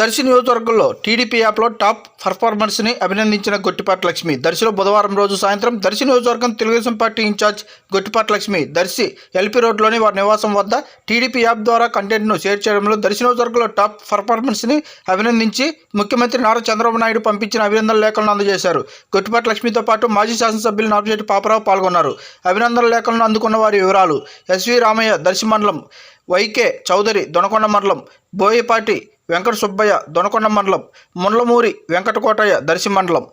దర్శి నియోజకవర్గంలో టీడీపీ యాప్లో టాప్ పర్ఫార్మెన్స్ని అభినందించిన గొట్టిపాటి లక్ష్మి. దర్శిలో బుధవారం రోజు సాయంత్రం దర్శి నియోజకవర్గం Telugudesam party incharge Gottipati Lakshmi. Darsi LP రోడ్లోని వారి నివాసం వద్ద టీడీపీ యాప్ ద్వారా కంటెంట్ను షేర్ చేయడంలో దర్శి నియోజకవర్గంలో టాప్ పర్ఫార్మెన్స్ని అభినందించి ముఖ్యమంత్రి నారా చంద్రబాబు నాయుడు పంపించిన అభినందన లేఖలను అందజేశారు. గొట్టిపాటి లక్ష్మితో పాటు మాజీ శాసనసభ్యులు నాపిశెట్టి పాపరావు పాల్గొన్నారు. అభినందన లేఖలను అందుకున్న వారి వివరాలు ఎస్వి రామయ్య దర్శి మండలం వైకే చౌదరి దొనకొండ మండలం బోయపాటి వెంకట సుబ్బయ్య దొనకొండ మండలం ముండ్లమూరి వెంకటకోటయ్య దర్శి మండలం.